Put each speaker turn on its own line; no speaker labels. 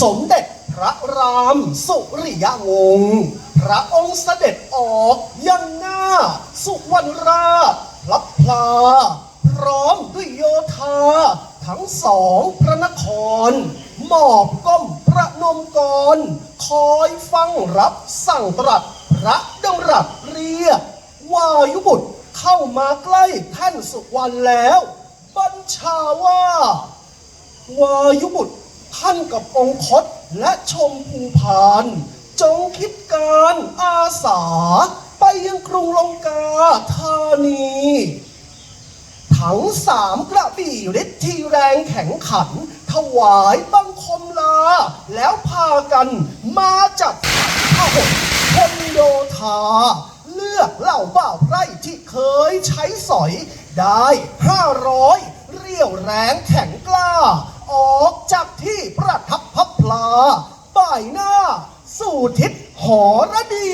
สมเด็จพระรามสุริยวงศ์พระองค์เสด็จออกยังหน้า สุวรรณราชลับพลา พร้อมด้วยโยธา ทั้งสองพระนคร หมอบก้มประนมกร คอยฟังรับสั่งตรัสพระดำรัสเรียกวายุบุตรเข้ามาใกล้ท่านสุวรรณแล้ว บัญชาว่า วายุบุตร ท่านกับองคตและชมพูพาน จงคิดการอาสา ไปยังกรุงลงกาธานี ทั้งสามกระบี่ฤทธิ์ที่แรงแข็งขัน ถวายบังคมลา แล้วพากันมาจัดสรรพหดคนโยธา เลือกเหล่าบ่าวไร่ที่เคยใช้สอยได้ห้าร้อยเรี่ยวแรงแข็งกล้า ออกจาก บ่ายหน้า สู่ทิศหอระดี